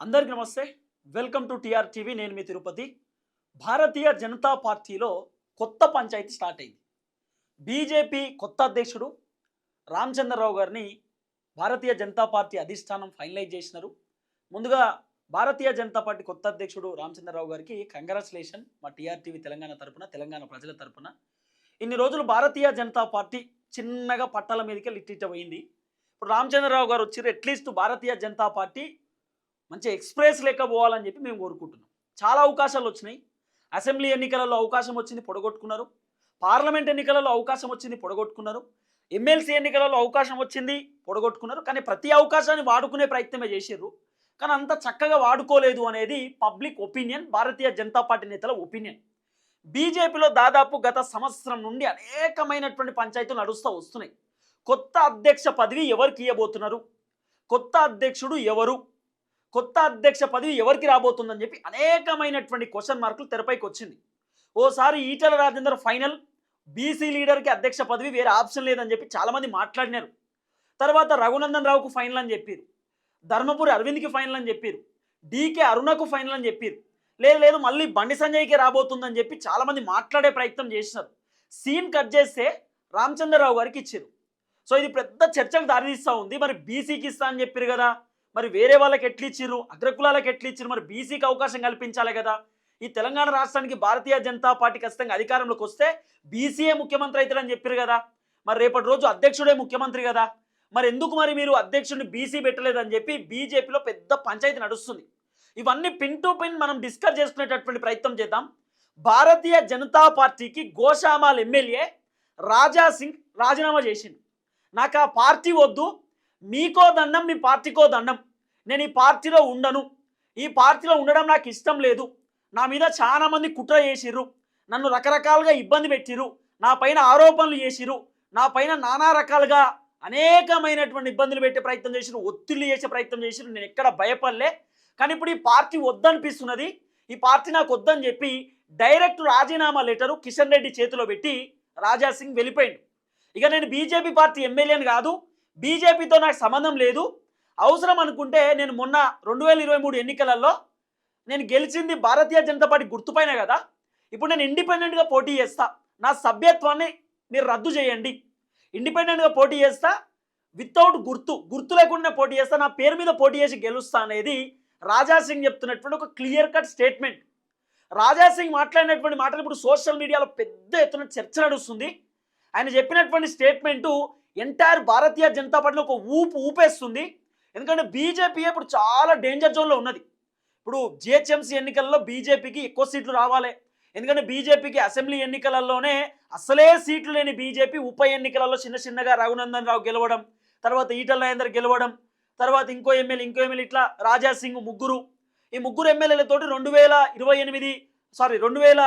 అందరికీ నమస్తే. Welcome to TR TV. నేను మీ తిరుపతి. భారతీయ జనతా పార్టీలో కొత్త పంచాయతీ స్టార్ట్ అయింది. బీజేపీ కొత్త అధ్యక్షుడు రామచంద్రరావు గారిని భారతీయ జనతా పార్టీ అధిష్టానం ఫైనలైజ్ చేసినారు. ముందుగా భారతీయ జనతా పార్టీ కొత్త అధ్యక్షుడు రామచంద్రరావు గారికి కంగ్రాచులేషన్ మా టీఆర్ టీవీ తెలంగాణ తరపున తెలంగాణ ప్రజల తరపున. ఇన్ని రోజులు భారతీయ జనతా పార్టీ చిన్నగా పట్టాల మీదకి లిట్టిట పోయింది. ఇప్పుడు రామచంద్రరావు గారు వచ్చారు at least Bharatiya Janata party మంచి ఎక్స్ప్రెస్ లెక్క పోవాలని చెప్పి మేము కోరుకుంటున్నాం. చాలా అవకాశాలు వచ్చినాయి. అసెంబ్లీ ఎన్నికలలో అవకాశం వచ్చింది పొడగొట్టుకున్నారు. పార్లమెంట్ ఎన్నికలలో అవకాశం వచ్చింది పొడగొట్టుకున్నారు. ఎమ్మెల్సీ ఎన్నికలలో అవకాశం వచ్చింది పొడగొట్టుకున్నారు. కానీ ప్రతి అవకాశాన్ని వాడుకునే ప్రయత్నమే చేశారు కానీ అంత చక్కగా వాడుకోలేదు అనేది public opinion Bharatiya Janata party నేతల ఒపీనియన్. బీజేపీలో దాదాపు గత సంవత్సరం నుండి అనేకమైనటువంటి పంచాయతీలు నడుస్తూ వస్తున్నాయి. కొత్త అధ్యక్ష పదవి ఎవరికి ఇవ్వబోతున్నారు కొత్త అధ్యక్షుడు ఎవరు? కొత్త అధ్యక్ష పదవి ఎవరికి రాబోతుందని చెప్పి అనేకమైనటువంటి క్వశ్చన్ మార్కులు తెరపైకి వచ్చింది. ఓసారి ఈటల రాజేందర్ ఫైనల్ బీసీ లీడర్కి అధ్యక్ష పదవి వేరే ఆప్షన్ లేదని చెప్పి చాలామంది మాట్లాడినారు. తర్వాత రఘునందన్ రావుకు ఫైనల్ అని చెప్పారు. ధర్మపురి అరవింద్కి ఫైనల్ అని చెప్పారు. డీకే అరుణకు ఫైనల్ అని చెప్పారు. లేదు లేదు మళ్ళీ బండి సంజయ్కి రాబోతుందని చెప్పి చాలామంది మాట్లాడే ప్రయత్నం చేసినారు. సీన్ కట్ చేస్తే రామచంద్రరావు గారికి ఇచ్చారు. సో ఇది పెద్ద చర్చకు దారితీస్తూ ఉంది. మరి బీసీకి ఇస్తా అని చెప్పారు కదా. మరి వేరే వాళ్ళకి ఎట్లు ఇచ్చిర్రు? అగ్రకులాలకు ఎట్లు ఇచ్చిర్రు? మరి బీసీకి అవకాశం కల్పించాలి కదా. ఈ తెలంగాణ రాష్ట్రానికి భారతీయ జనతా పార్టీ ఖచ్చితంగా అధికారంలోకి వస్తే బీసీఏ ముఖ్యమంత్రి అవుతాడని చెప్పారు కదా. మరి రేపటి రోజు అధ్యక్షుడే ముఖ్యమంత్రి కదా. మరి ఎందుకు మరి మీరు అధ్యక్షుడిని బీసీ పెట్టలేదని చెప్పి బీజేపీలో పెద్ద పంచాయతీ నడుస్తుంది. ఇవన్నీ పిన్ టు పిన్ మనం డిస్కస్ చేసుకునేటటువంటి ప్రయత్నం చేద్దాం. భారతీయ జనతా పార్టీకి గోషామాల్ ఎమ్మెల్యే రాజా సింగ్ రాజీనామా చేసింది నాకు ఆ పార్టీ వద్దు మీకో దండం మీ పార్టీకో దండం. నేను ఈ పార్టీలో ఉండను. ఈ పార్టీలో ఉండడం నాకు ఇష్టం లేదు. నా మీద చాలామంది కుట్ర చేసిర్రు. నన్ను రకరకాలుగా ఇబ్బంది పెట్టిర్రు. నా పైన ఆరోపణలు చేసిరు నా పైన నానా రకాలుగా అనేకమైనటువంటి ఇబ్బందులు పెట్టే ప్రయత్నం చేసిరు ఒత్తిళ్ళు చేసే ప్రయత్నం చేసిరు నేను ఎక్కడ భయపడలే. కానీ ఇప్పుడు ఈ పార్టీ వద్దనిపిస్తున్నది. ఈ పార్టీ నాకు వద్దని చెప్పి డైరెక్ట్ రాజీనామా లెటరు కిషన్ రెడ్డి చేతిలో పెట్టి రాజా సింగ్ వెళ్ళిపోయింది ఇక నేను బీజేపీ పార్టీ ఎమ్మెల్యేని కాదు. బీజేపీతో నాకు సంబంధం లేదు. అవసరం అనుకుంటే నేను మొన్న రెండు వేల ఇరవై మూడు ఎన్నికలలో నేను గెలిచింది భారతీయ జనతా పార్టీ గుర్తుపైన కదా. ఇప్పుడు నేను ఇండిపెండెంట్గా పోటీ చేస్తా. నా సభ్యత్వాన్ని మీరు రద్దు చేయండి. ఇండిపెండెంట్గా పోటీ చేస్తా వితౌట్ గుర్తు గుర్తు లేకుండా పోటీ చేస్తా నా పేరు మీద పోటీ చేసి గెలుస్తా అనేది రాజా సింగ్ చెప్తున్నటువంటి ఒక clear cut statement Raja Singh మాట్లాడినటువంటి మాటలు ఇప్పుడు సోషల్ మీడియాలో పెద్ద ఎత్తున చర్చ నడుస్తుంది. ఆయన చెప్పినటువంటి స్టేట్మెంటు ఎంటైర్ భారతీయ జనతా పార్టీలో ఒక ఊపు ఊపేస్తుంది. ఎందుకంటే బీజేపీ ఇప్పుడు చాలా డేంజర్ జోన్లో ఉన్నది. ఇప్పుడు జిహెచ్ఎంసీ ఎన్నికల్లో బీజేపీకి ఎక్కువ సీట్లు రావాలి. ఎందుకంటే బీజేపీకి అసెంబ్లీ ఎన్నికలలోనే అసలే సీట్లు లేని బీజేపీ ఉప ఎన్నికలలో చిన్న చిన్నగా రఘునందన్ రావు గెలవడం తర్వాత ఈటల రాజేందర్ గెలవడం తర్వాత ఇంకో ఎమ్మెల్యే ఇంకో ఎమ్మెల్యే ఇట్లా రాజా సింగ్ ముగ్గురు. ఈ ముగ్గురు ఎమ్మెల్యేలతోటి రెండు వేల ఇరవై ఎనిమిది సారీ రెండు వేల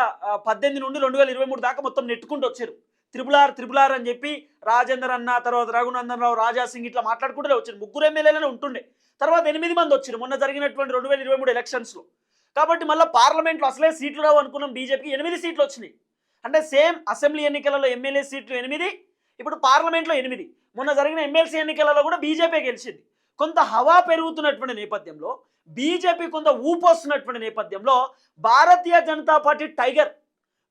పద్దెనిమిది నుండి రెండు వేల ఇరవై మూడు దాకా మొత్తం నెట్టుకుంటూ వచ్చారు. త్రిపులార్ త్రిపులార్ అని చెప్పి రాజేందర్ అన్న తర్వాత రఘునందన్ రావు రాజా సింగ్ ఇట్లా మాట్లాడుకుంటూ వచ్చారు ముగ్గురు ఎమ్మెల్యేలనే ఉంటుండే. తర్వాత ఎనిమిది మంది వచ్చారు మొన్న జరిగినటువంటి రెండు వేల ఇరవై మూడు ఎలక్షన్స్లో కాబట్టి మళ్ళీ పార్లమెంట్లో అసలే సీట్లు రావు అనుకున్నాం. బీజేపీకి ఎనిమిది సీట్లు వచ్చినాయి. అంటే సేమ్ అసెంబ్లీ ఎన్నికలలో ఎమ్మెల్యే సీట్లు ఎనిమిది ఇప్పుడు పార్లమెంట్లో ఎనిమిది. మొన్న జరిగిన ఎమ్మెల్సీ ఎన్నికలలో కూడా బీజేపీ గెలిచింది. కొంత హవా పెరుగుతున్నటువంటి నేపథ్యంలో బీజేపీ కొంత ఊపు వస్తున్నటువంటి నేపథ్యంలో Bharatiya Janata party tiger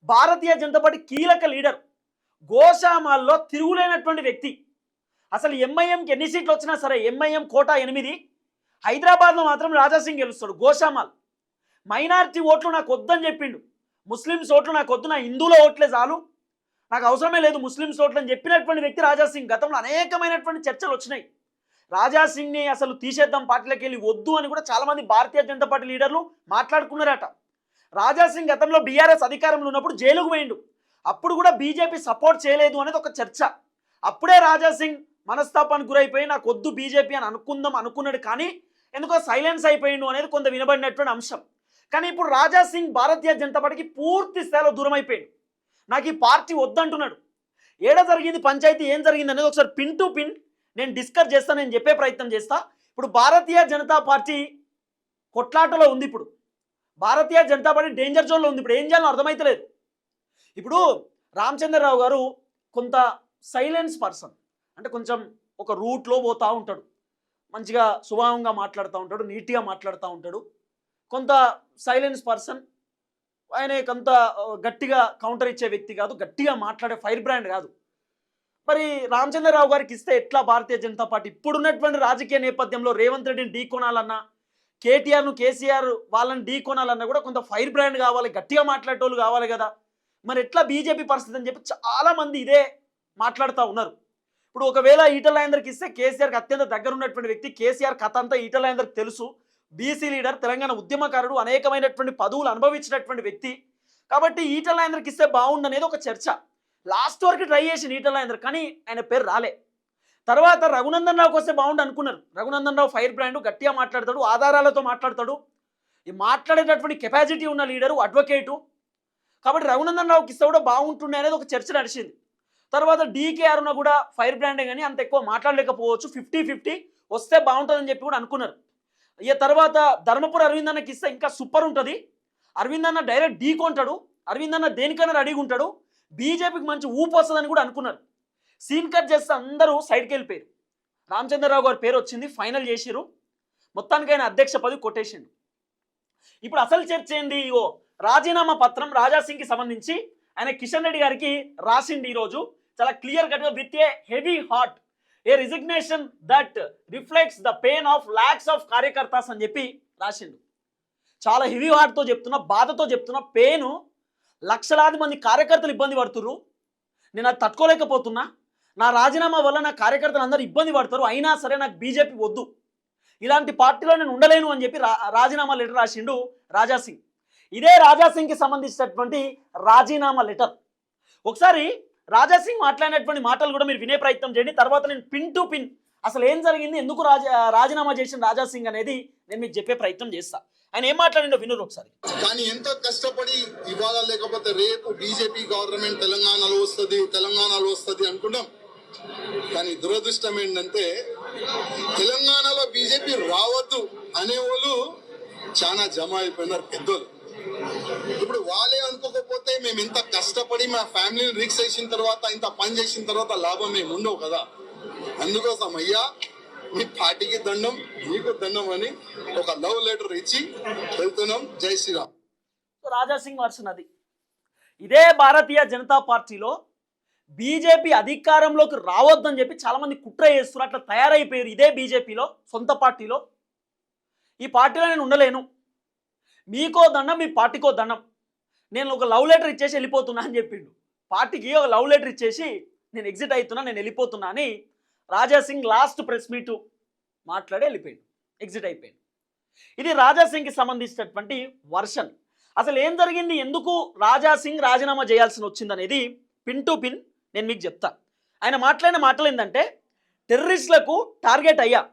Bharatiya Janata party కీలక లీడర్ గోషామాల్లో తిరుగులేనటువంటి వ్యక్తి. అసలు ఎంఐఎంకి ఎన్ని సీట్లు వచ్చినా సరే ఎంఐఎం కోటా ఎనిమిది హైదరాబాద్లో మాత్రం రాజాసింగ్ గెలుస్తాడు గోశామాల్. మైనారిటీ ఓట్లు నాకు వద్దని చెప్పిండు. ముస్లిమ్స్ ఓట్లు నాకు వద్దు నా హిందువుల ఓట్లే చాలు. నాకు అవసరమే లేదు ముస్లిమ్స్ ఓట్లు అని చెప్పినటువంటి వ్యక్తి రాజాసింగ్. గతంలో అనేకమైనటువంటి చర్చలు వచ్చినాయి. రాజాసింగ్ని అసలు తీసేద్దాం పార్టీలోకి వెళ్ళి వద్దు అని కూడా చాలామంది భారతీయ జనతా పార్టీ లీడర్లు మాట్లాడుకున్నారట. రాజాసింగ్ గతంలో బీఆర్ఎస్ అధికారంలో ఉన్నప్పుడు జైలుకు పోయిండు. అప్పుడు కూడా బీజేపీ సపోర్ట్ చేయలేదు అనేది ఒక చర్చ. అప్పుడే రాజాసింగ్ మనస్తాపానికి గురైపోయి నాకు వద్దు బీజేపీ అని అనుకుందాం అనుకున్నాడు కానీ ఎందుకో సైలెన్స్ అయిపోయిండు అనేది కొంత వినబడినటువంటి అంశం. కానీ ఇప్పుడు రాజా సింగ్ భారతీయ జనతా పార్టీకి పూర్తి స్థాయిలో దూరం అయిపోయాడు. నాకు ఈ పార్టీ వద్దంటున్నాడు. ఏడ జరిగింది? పంచాయతీ ఏం జరిగింది? అనేది ఒకసారి పిన్ టు పిన్ నేను డిస్కస్ చేస్తా నేను చెప్పే ప్రయత్నం చేస్తా. ఇప్పుడు భారతీయ జనతా పార్టీ కొట్లాటలో ఉంది ఇప్పుడు. భారతీయ జనతా పార్టీ డేంజర్ జోన్లో ఉంది ఇప్పుడు. ఏం చేయాలో అర్థమైతలేదు. ఇప్పుడు రామచంద్రరావు గారు కొంత సైలెన్స్ పర్సన్. అంటే కొంచెం ఒక రూట్లో పోతూ ఉంటాడు. మంచిగా స్వభావంగా మాట్లాడుతూ ఉంటాడు నీట్గా మాట్లాడుతూ ఉంటాడు. కొంత సైలెన్స్ పర్సన్ ఆయన కొంత గట్టిగా కౌంటర్ ఇచ్చే వ్యక్తి కాదు గట్టిగా మాట్లాడే ఫైర్ బ్రాండ్ కాదు. మరి రామచంద్రరావు గారికి ఇస్తే ఎట్లా భారతీయ జనతా పార్టీ? ఇప్పుడున్నటువంటి రాజకీయ నేపథ్యంలో రేవంత్ రెడ్డిని ఢీ కొనాలన్నా కేటీఆర్ను కేసీఆర్ వాళ్ళని ఢీ కొనాలన్నా కూడా కొంత ఫైర్ బ్రాండ్ కావాలి గట్టిగా మాట్లాడేటోళ్ళు కావాలి కదా. మరి ఎట్లా బీజేపీ పరిస్థితి అని చెప్పి చాలా మంది ఇదే మాట్లాడుతూ ఉన్నారు. ఇప్పుడు ఒకవేళ ఈటలాయందరికి ఇస్తే కేసీఆర్కి అత్యంత దగ్గర ఉన్నటువంటి వ్యక్తి కేసీఆర్ కథ అంతా ఈటలాయందరికి తెలుసు. బీసీ లీడర్ తెలంగాణ ఉద్యమకారుడు అనేకమైనటువంటి పదవులు అనుభవించినటువంటి వ్యక్తి. కాబట్టి ఈటలాయందరికి ఇస్తే బాగుండనేది ఒక చర్చ. లాస్ట్ వరకు ట్రై చేసి ఈటలాయందర్ కానీ ఆయన పేరు రాలే. తర్వాత రఘునందన్ రావుకి వస్తే బాగుండు అనుకున్నారు. రఘునందన్ రావు ఫైర్ బ్రాండ్ గట్టిగా మాట్లాడతాడు ఆధారాలతో మాట్లాడతాడు. ఈ మాట్లాడేటటువంటి కెపాసిటీ ఉన్న లీడరు అడ్వకేటు కాబట్టి రఘునందన్ రావుకి ఇస్తే కూడా బాగుంటుండే అనేది ఒక చర్చ నడిచింది. తర్వాత డీకే అరుణ కూడా ఫైర్ బ్రాండే కానీ అంత ఎక్కువ మాట్లాడలేకపోవచ్చు. ఫిఫ్టీ ఫిఫ్టీ వస్తే బాగుంటుందని చెప్పి కూడా అనుకున్నారు. ఇక తర్వాత ధర్మపుర అరవింద్ అన్నకి ఇస్తే ఇంకా సూపర్ ఉంటుంది. అరవింద్ అన్న డైరెక్ట్ డీ కొంటాడు అరవింద్ అన్న దేనికైనా రెడీగా ఉంటాడు. బీజేపీకి మంచి ఊపు వస్తుందని కూడా అనుకున్నారు. సీన్ కట్ చేస్తే అందరూ సైడ్కి వెళ్ళిపోయారు. రామచంద్రరావు గారి పేరు వచ్చింది ఫైనల్ చేసిరు మొత్తానికి ఆయన అధ్యక్ష పదవి కొట్టేసిండు. ఇప్పుడు అసలు చర్చ ఏంది ఇగో? రాజీనామా పత్రం రాజాసింగ్కి సంబంధించి ఆయన కిషన్ రెడ్డి గారికి రాసింది ఈరోజు. చాలా క్లియర్ కట్గా with a heavy heart a resignation that reflects the pain of lakhs of karyakartas అని చెప్పి రాసిండు. చాలా హెవీ హార్ట్తో చెప్తున్న బాధతో చెప్తున్న పెయిన్ లక్షలాది మంది కార్యకర్తలు ఇబ్బంది పడుతుర్రు. నేను అది తట్టుకోలేకపోతున్నా. నా రాజీనామా వల్ల నా కార్యకర్తలు అందరూ ఇబ్బంది పడతారు. అయినా సరే నాకు బీజేపీ వద్దు. ఇలాంటి పార్టీలో నేను ఉండలేను అని చెప్పి రా రాజీనామా లెటర్ రాసిండు రాజాసింగ్ ఇదే రాజాసింగ్కి సంబంధించినటువంటి రాజీనామా లెటర్. ఒకసారి రాజాసింగ్ మాట్లాడినటువంటి మాటలు కూడా మీరు వినే ప్రయత్నం చేయండి. తర్వాత నేను పిన్ టు పిన్ అసలు ఏం జరిగింది ఎందుకు రాజా రాజీనామా చేసిన రాజాసింగ్ అనేది నేను మీకు చెప్పే ప్రయత్నం చేస్తా. ఆయన ఏం మాట్లాడిండో వినురు ఒకసారి. కానీ ఎంతో కష్టపడి ఇవాళ లేకపోతే రేపు బీజేపీ గవర్నమెంట్ తెలంగాణలో వస్తుంది తెలంగాణలో వస్తుంది అనుకుంటాం కానీ దురదృష్టం ఏంటంటే తెలంగాణలో బీజేపీ రావద్దు అనేవాళ్ళు చాలా జమ అయిపోయినారు పెద్దోళ్ళు. ఇప్పుడు వాళ్ళే అనుకోకపోతే మేము ఇంత కష్టపడి మా ఫ్యామిలీని రిక్స్ చేసిన తర్వాత ఇంత పని చేసిన తర్వాత లాభం మేము ఉండవు కదా? అందుకోసం అయ్యా మీ పార్టీకి దండం మీకు దండం అని ఒక లవ్ లెటర్ ఇచ్చి వెళ్తున్నాం. జై శ్రీరామ్. రాజాసింగ్ వర్షన్ అది ఇదే భారతీయ జనతా పార్టీలో బీజేపీ అధికారంలోకి రావద్దని చెప్పి చాలామంది కుట్ర చేస్తున్నారు. అట్లా తయారైపోయారు ఇదే బీజేపీలో సొంత పార్టీలో. ఈ పార్టీలో నేను ఉండలేను. మీకో దండం మీ పార్టీకో దండం. నేను ఒక లవ్ లెటర్ ఇచ్చేసి వెళ్ళిపోతున్నా అని చెప్పిండు. పార్టీకి ఒక లవ్ లెటర్ ఇచ్చేసి నేను ఎగ్జిట్ అవుతున్నా నేను వెళ్ళిపోతున్నా అని రాజాసింగ్ లాస్ట్ ప్రెస్ మీటు మాట్లాడి వెళ్ళిపోయాడు. ఎగ్జిట్ అయిపోయాడు. ఇది రాజాసింగ్కి సంబంధించినటువంటి వర్షన్. అసలు ఏం జరిగింది? ఎందుకు రాజా సింగ్ రాజీనామా చేయాల్సి వచ్చిందనేది పిన్ టు పిన్ నేను మీకు చెప్తా. ఆయన మాట్లాడిన మాటలు ఏంటంటే టెర్రరిస్టులకు టార్గెట్ అయ్యా.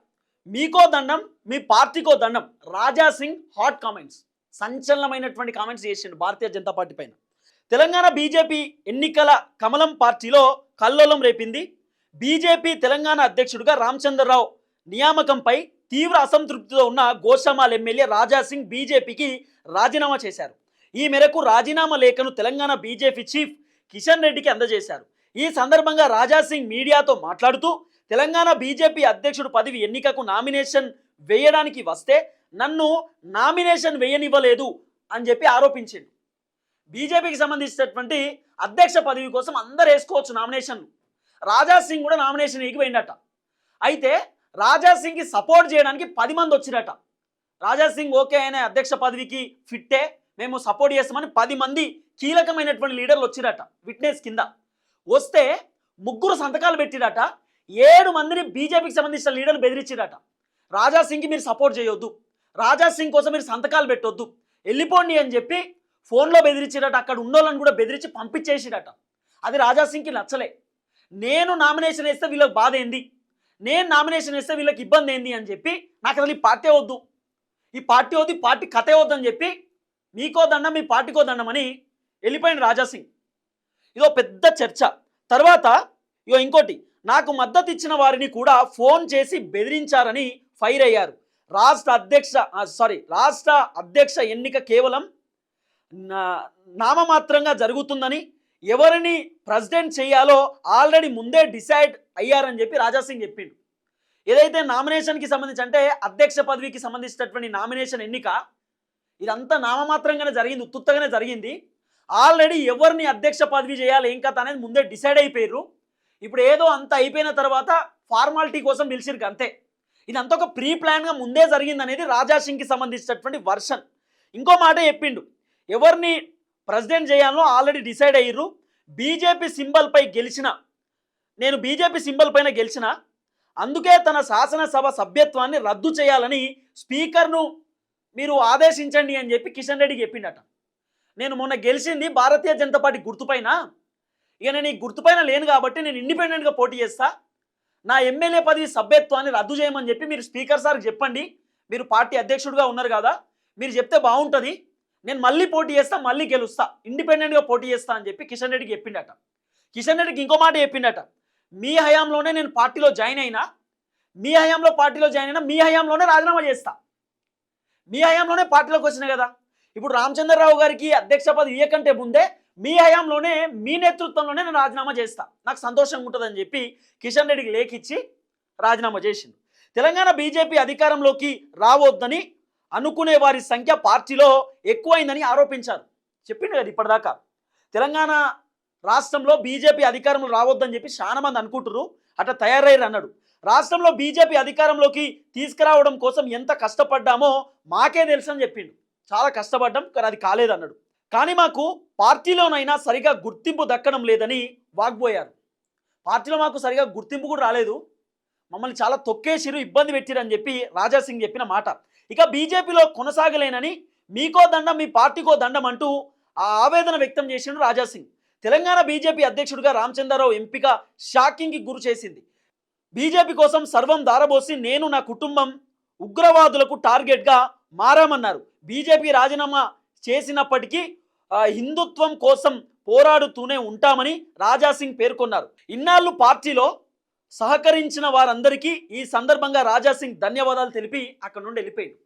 మీకో దండం మీ పార్టీకో దండం. Raja Singh hot comments. సంచలనమైనటువంటి comments చేసిండు భారతీయ జనతా పార్టీ పైన. తెలంగాణ బీజేపీ ఎన్నికల కమలం పార్టీలో కల్లోలం రేపింది. బీజేపీ తెలంగాణ అధ్యక్షుడిగా రామచంద్రరావు నియామకంపై తీవ్ర అసంతృప్తితో ఉన్న గోషామాల్ ఎమ్మెల్యే రాజాసింగ్ బీజేపీకి రాజీనామా చేశారు. ఈ మేరకు రాజీనామా లేఖను తెలంగాణ బీజేపీ చీఫ్ కిషన్ రెడ్డికి అందజేశారు. ఈ సందర్భంగా రాజాసింగ్ మీడియాతో మాట్లాడుతూ తెలంగాణ బీజేపీ అధ్యక్షుడు పదవి ఎన్నికకు నామినేషన్ వేయడానికి వస్తే నన్ను నామినేషన్ వేయనివ్వలేదు అని చెప్పి ఆరోపించిండు. బీజేపీకి సంబంధించినటువంటి అధ్యక్ష పదవి కోసం అందరు వేసుకోవచ్చు నామినేషన్ రాజా సింగ్ కూడా నామినేషన్ ఎగిపోయిందట అయితే రాజా సింగ్కి సపోర్ట్ చేయడానికి పది మంది వచ్చిరట. రాజా సింగ్ ఓకే అయిన అధ్యక్ష పదవికి ఫిట్టే మేము సపోర్ట్ చేస్తామని పది మంది కీలకమైనటువంటి లీడర్లు వచ్చిరట విట్నెస్ కింద. వస్తే ముగ్గురు సంతకాలు పెట్టిరట ఏడు మందిని బీజేపీకి సంబంధించిన లీడర్లు బెదిరించిరట రాజా సింగ్కి మీరు సపోర్ట్ చేయొద్దు. రాజా సింగ్ కోసం మీరు సంతకాలు పెట్టొద్దు. వెళ్ళిపోండి అని చెప్పి ఫోన్లో బెదిరించిరట. అక్కడ ఉన్నోళ్ళని కూడా బెదిరించి పంపించేసిరట. అది రాజా సింగ్కి నచ్చలే. నేను నామినేషన్ వేస్తే వీళ్ళకి బాధ ఏంది? నేను నామినేషన్ వేస్తే వీళ్ళకి ఇబ్బంది ఏంది అని చెప్పి నాకు అసలు ఈ పార్టీ వద్దు. ఈ పార్టీ వద్దు ఈ పార్టీ కథే వద్దని చెప్పి మీకో దండం మీ పార్టీకో దండం అని వెళ్ళిపోయింది రాజా సింగ్. ఇదో పెద్ద చర్చ. తర్వాత ఇగో ఇంకోటి నాకు మద్దతు ఇచ్చిన వారిని కూడా ఫోన్ చేసి బెదిరించారని ఫైర్ అయ్యారు. రాష్ట్ర అధ్యక్ష సారీ రాష్ట్ర అధ్యక్ష ఎన్నిక కేవలం నా- నామమాత్రంగా జరుగుతుందని ఎవరిని ప్రెసిడెంట్ చేయాలో ఆల్రెడీ ముందే డిసైడ్ అయ్యారని చెప్పి రాజాసింగ్ చెప్పిండు. ఏదైతే నామినేషన్కి సంబంధించి అంటే అధ్యక్ష పదవికి సంబంధించినటువంటి నామినేషన్ ఎన్నిక ఇదంతా నామమాత్రంగానే జరిగింది ఉత్తుత్తగానే జరిగింది. ఆల్రెడీ ఎవరిని అధ్యక్ష పదవి చేయాలి ఏం కథ అనేది ముందే డిసైడ్ అయిపోయారు ఇప్పుడు ఏదో అంత అయిపోయిన తర్వాత ఫార్మాలిటీ కోసం పిలిచిరు అంతే. ఇదంతా ఒక ప్రీ ప్లాన్గా ముందే జరిగింది అనేది రాజా సింగ్కి సంబంధించినటువంటి వర్షన్. ఇంకో మాట చెప్పిండు. ఎవరిని ప్రెసిడెంట్ చేయాలో ఆల్రెడీ డిసైడ్ అయ్యారు బీజేపీ సింబల్పై గెలిచిన నేను బీజేపీ సింబల్ పైన గెలిచిన అందుకే తన శాసనసభ సభ్యత్వాన్ని రద్దు చేయాలని స్పీకర్ను మీరు ఆదేశించండి అని చెప్పి కిషన్ రెడ్డి చెప్పిండట. నేను మొన్న గెలిచింది భారతీయ జనతా పార్టీ గుర్తుపైన ఇక నేను ఈ గుర్తుపైన లేను కాబట్టి నేను ఇండిపెండెంట్గా పోటీ చేస్తా. నా ఎమ్మెల్యే పది సభ్యత్వాన్ని రద్దు చేయమని చెప్పి మీరు స్పీకర్ సార్కి చెప్పండి. మీరు పార్టీ అధ్యక్షుడిగా ఉన్నారు కదా మీరు చెప్తే బాగుంటుంది. నేను మళ్ళీ పోటీ చేస్తా మళ్ళీ గెలుస్తా. ఇండిపెండెంట్గా పోటీ చేస్తా అని చెప్పి కిషన్ రెడ్డికి చెప్పిండట. కిషన్ రెడ్డికి ఇంకో మాట చెప్పిండట. మీ హయాంలోనే నేను పార్టీలో జాయిన్ అయినా మీ హయాంలో పార్టీలో జాయిన్ అయినా మీ హయాంలోనే రాజీనామా చేస్తా. మీ హయాంలోనే పార్టీలోకి వచ్చిన కదా. ఇప్పుడు రామచంద్రరావు గారికి అధ్యక్ష పదవి ఇయ్యకంటే ముందే మీ హయాంలోనే మీ నేతృత్వంలోనే నేను రాజీనామా చేస్తా. నాకు సంతోషంగా ఉంటుందని చెప్పి కిషన్ రెడ్డికి లేఖిచ్చి రాజీనామా చేసిండు. తెలంగాణ బీజేపీ అధికారంలోకి రావద్దని అనుకునే వారి సంఖ్య పార్టీలో ఎక్కువైందని ఆరోపించారు. చెప్పిండు కదా ఇప్పటిదాకా. తెలంగాణ రాష్ట్రంలో బీజేపీ అధికారంలో రావద్దని చెప్పి చాలా మంది అనుకుంటున్నారు అట్లా తయారయ్యారు అన్నాడు. రాష్ట్రంలో బీజేపీ అధికారంలోకి తీసుకురావడం కోసం ఎంత కష్టపడ్డామో మాకే తెలుసు అని చెప్పిండు. చాలా కష్టపడ్డాం కానీ అది కాలేదన్నాడు. కానీ మాకు పార్టీలోనైనా సరిగా గుర్తింపు దక్కడం లేదని వాగ్పోయారు పార్టీలో మాకు సరిగా గుర్తింపు కూడా రాలేదు. మమ్మల్ని చాలా తొక్కేసిరు ఇబ్బంది పెట్టిరని చెప్పి రాజాసింగ్ చెప్పిన మాట. ఇక బీజేపీలో కొనసాగలేనని మీకో దండం మీ పార్టీకో దండం అంటూ ఆ ఆవేదన వ్యక్తం చేసిండు రాజాసింగ్. తెలంగాణ బీజేపీ అధ్యక్షుడిగా రామచంద్రరావు ఎంపిక షాకింగ్కి గురి చేసింది. బీజేపీ కోసం సర్వం దారబోసి నేను నా కుటుంబం ఉగ్రవాదులకు టార్గెట్గా మారామన్నారు. బీజేపీ రాజీనామా చేసినప్పటికీ హిందుత్వం కోసం పోరాడుతూనే ఉంటామని రాజాసింగ్ పేర్కొన్నారు. ఇన్నాళ్ళు పార్టీలో సహకరించిన వారందరికీ ఈ సందర్భంగా రాజాసింగ్ ధన్యవాదాలు తెలిపి అక్కడ నుండి వెళ్ళిపోయాడు.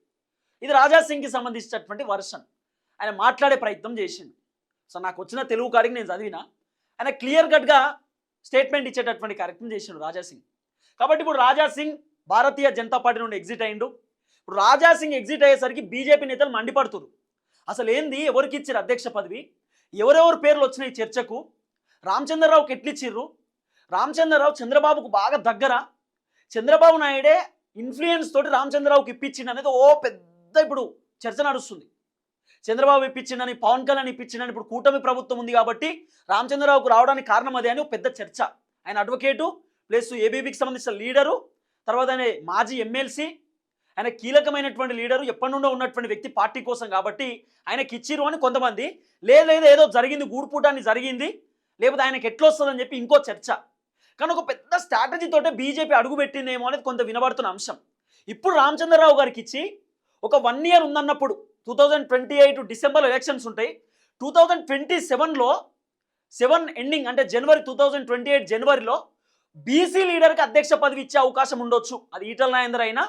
ఇది రాజాసింగ్కి సంబంధించినటువంటి వర్షన్. ఆయన మాట్లాడే ప్రయత్నం చేసిండు. సో నాకు వచ్చిన తెలుగు కాడికి నేను చదివిన ఆయన క్లియర్ కట్గా స్టేట్మెంట్ ఇచ్చేటటువంటి కార్యక్రమం చేసిండు రాజాసింగ్ కాబట్టి ఇప్పుడు రాజాసింగ్ భారతీయ జనతా పార్టీ నుండి ఎగ్జిట్ అయిండు ఇప్పుడు రాజాసింగ్ ఎగ్జిట్ అయ్యేసరికి బీజేపీ నేతలు మండిపడుతురు అసలు ఏంది ఎవరికి ఇచ్చారు అధ్యక్ష పదవి? ఎవరెవరు పేర్లు వచ్చినాయి చర్చకు? రామచంద్రరావుకి ఎట్లిచ్చిర్రు? రామచంద్రరావు చంద్రబాబుకు బాగా దగ్గర? చంద్రబాబు నాయుడే ఇన్ఫ్లుయెన్స్ తోటి రామచంద్రరావుకి ఇప్పించిండు అనేది ఓ పెద్ద ఇప్పుడు చర్చ నడుస్తుంది. చంద్రబాబు ఇప్పించిండని పవన్ కళ్యాణ్ ఇప్పించిండని ఇప్పుడు కూటమి ప్రభుత్వం ఉంది కాబట్టి రామచంద్రరావుకు రావడానికి కారణం అదే అని ఒక పెద్ద చర్చ. ఆయన అడ్వకేటు ప్లస్ ఏబీపీకి సంబంధించిన లీడరు తర్వాత మాజీ ఎమ్మెల్సీ ఆయన కీలకమైనటువంటి లీడరు ఎప్పటి నుండో ఉన్నటువంటి వ్యక్తి పార్టీ కోసం కాబట్టి ఆయనకి ఇచ్చిరు అని కొంతమంది. లేదు ఏదో జరిగింది గూడుపూటాన్ని జరిగింది. లేకపోతే ఆయనకి ఎట్లా వస్తుందని చెప్పి ఇంకో చర్చ. కానీ ఒక పెద్ద స్ట్రాటజీతోటే బీజేపీ అడుగుపెట్టిందేమో అనేది కొంత వినబడుతున్న అంశం. ఇప్పుడు రామచంద్రరావు గారికి ఇచ్చి ఒక one year ఉందన్నప్పుడు two thousand twenty eight December elections ఉంటాయి. టూ థౌజండ్ ట్వంటీ సెవెన్లో సెవెన్ ఎండింగ్ అంటే జనవరి టూ థౌజండ్ ట్వంటీ ఎయిట్ జనవరిలో బీసీ లీడర్కి అధ్యక్ష పదవి ఇచ్చే అవకాశం ఉండొచ్చు. అది ఈటల నాయందర్ అయినా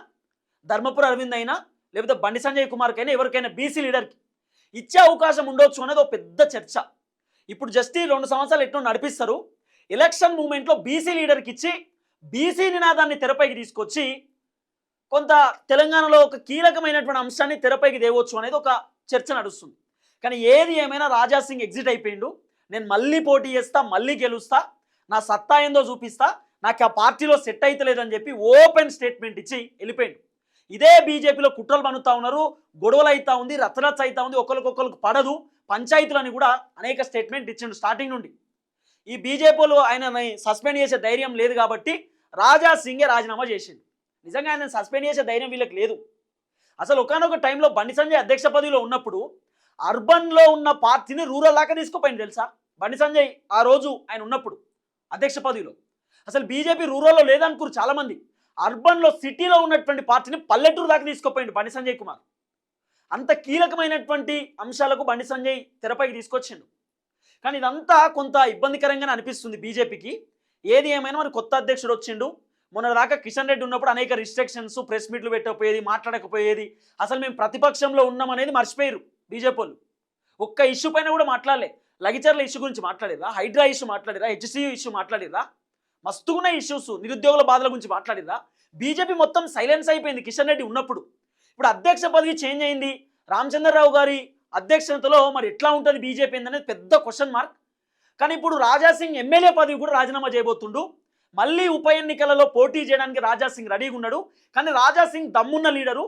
ధర్మపుర అరవింద్ అయినా లేకపోతే బండి సంజయ్ కుమార్కి అయినా ఎవరికైనా బీసీ లీడర్కి ఇచ్చే అవకాశం ఉండొచ్చు అనేది ఒక పెద్ద చర్చ. ఇప్పుడు జస్ట్ ఈ రెండు సంవత్సరాలు ఎట్లా నడిపిస్తారు? ఎలక్షన్ మూమెంట్లో బీసీ లీడర్కి ఇచ్చి బీసీ నినాదాన్ని తెరపైకి తీసుకొచ్చి కొంత తెలంగాణలో ఒక కీలకమైనటువంటి అంశాన్ని తెరపైకి తేవచ్చు అనేది ఒక చర్చ నడుస్తుంది. కానీ ఏది ఏమైనా రాజా సింగ్ ఎగ్జిట్ అయిపోయిండు నేను మళ్ళీ పోటీ చేస్తా మళ్ళీ గెలుస్తా నా సత్తా ఏందో చూపిస్తా నాకు ఆ పార్టీలో సెట్ అవుతలేదని చెప్పి ఓపెన్ స్టేట్మెంట్ ఇచ్చి వెళ్ళిపోయిండు. ఇదే బీజేపీలో కుట్రలు పనుతా ఉన్నారు గొడవలు అవుతా ఉంది రచ్చరచ్చ అవుతా ఉంది ఒకరికొకరికి పడదు పంచాయతీలని కూడా అనేక స్టేట్మెంట్ ఇచ్చిండు స్టార్టింగ్ నుండి. ఈ బీజేపీలో ఆయనని సస్పెండ్ చేసే ధైర్యం లేదు కాబట్టి రాజా సింగే రాజీనామా చేసిండు. నిజంగా ఆయన సస్పెండ్ చేసే ధైర్యం వీళ్ళకి లేదు. అసలు ఒకనొక టైంలో బండి సంజయ్ అధ్యక్ష పదవిలో ఉన్నప్పుడు అర్బన్లో ఉన్న పార్టీని రూరల్ దాకా తీసుకుపోయింది తెలుసా? బండి సంజయ్ ఆ రోజు ఆయన ఉన్నప్పుడు అధ్యక్ష పదవిలో. అసలు బీజేపీ రూరల్లో లేదనుకురు చాలామంది. అర్బన్లో సిటీలో ఉన్నటువంటి పార్టీని పల్లెటూరు దాకా తీసుకుపోయింది బండి సంజయ్ కుమార్. అంత కీలకమైనటువంటి అంశాలకు బండి సంజయ్ తెరపైకి తీసుకొచ్చిండు. కానీ ఇదంతా కొంత ఇబ్బందికరంగానే అనిపిస్తుంది బీజేపీకి. ఏది ఏమైనా మరి కొత్త అధ్యక్షుడు వచ్చిండు. మొన్న దాకా కిషన్ రెడ్డి ఉన్నప్పుడు అనేక రిస్ట్రిక్షన్స్ ప్రెస్ మీట్లు పెట్టకపోయేది మాట్లాడకపోయేది. అసలు మేము ప్రతిపక్షంలో ఉన్నామనేది మర్చిపోయారు బీజేపీ ఒక్క ఇష్యూ పైన కూడా మాట్లాడలే. లగిచర్ల ఇష్యూ గురించి మాట్లాడిరా హైడ్రా ఇష్యూ మాట్లాడిరా హెచ్సియూ ఇష్యూ మాట్లాడిరా మస్తుగున్న ఇష్యూస్ నిరుద్యోగుల బాధల గురించి మాట్లాడిరా బీజేపీ మొత్తం సైలెన్స్ అయిపోయింది కిషన్ రెడ్డి ఉన్నప్పుడు. ఇప్పుడు అధ్యక్ష పదవి చేంజ్ అయింది. రామచంద్రరావు గారి అధ్యక్షతలో మరి ఎట్లా ఉంటుంది బీజేపీ అనేది పెద్ద క్వశ్చన్ మార్క్ కానీ ఇప్పుడు రాజాసింగ్ ఎమ్మెల్యే పదవి కూడా రాజీనామా చేయబోతుండు. మళ్ళీ ఉప ఎన్నికలలో పోటీ చేయడానికి రాజాసింగ్ రెడీగా ఉన్నాడు. కానీ రాజాసింగ్ దమ్మున్న లీడరు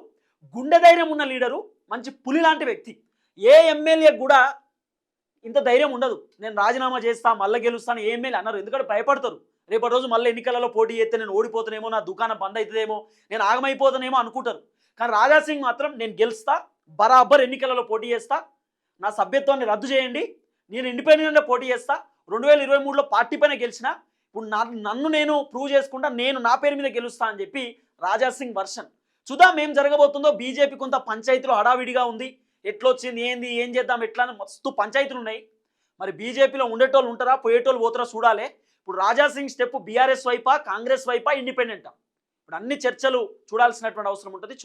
గుండె ధైర్యం ఉన్న లీడరు మంచి పులి లాంటి వ్యక్తి. ఏ ఎమ్మెల్యే కూడా ఇంత ధైర్యం ఉండదు. నేను రాజీనామా చేస్తా మళ్ళీ గెలుస్తాను ఏ ఎమ్మెల్యే అన్నారు ఎందుకంటే భయపడతారు. రేపటి రోజు మళ్ళీ ఎన్నికలలో పోటీ చేస్తే నేను ఓడిపోతానేమో నా దుకాణం బంద్ అవుతుందేమో నేను ఆగమైపోతానేమో అనుకుంటారు. కానీ రాజాసింగ్ మాత్రం నేను గెలుస్తా బరాబర్ ఎన్నికలలో పోటీ చేస్తా. నా సభ్యత్వాన్ని రద్దు చేయండి. నేను ఇండిపెండెంట్గా పోటీ చేస్తా. రెండు వేల ఇరవై మూడులో పార్టీ పైన గెలిచిన ఇప్పుడు నా నన్ను నేను ప్రూవ్ చేసుకుంటా నేను నా పేరు మీద గెలుస్తా అని చెప్పి రాజాసింగ్ వర్షన్. చూద్దాం ఏం జరగబోతుందో. బీజేపీ కొంత పంచాయతీలో హడావిడిగా ఉంది. ఎట్లొచ్చింది ఏంది ఏం చేద్దాం ఎట్లా అని మస్తు పంచాయతీలు ఉన్నాయి. మరి బీజేపీలో ఉండేటోళ్ళు ఉంటారా పోయేటోళ్ళు పోతారా చూడాలి. ఇప్పుడు రాజాసింగ్ స్టెప్ బీఆర్ఎస్ వైపా కాంగ్రెస్ వైపా ఇండిపెండెంటా? ఇప్పుడు అన్ని చర్చలు చూడాల్సినటువంటి అవసరం ఉంటుంది.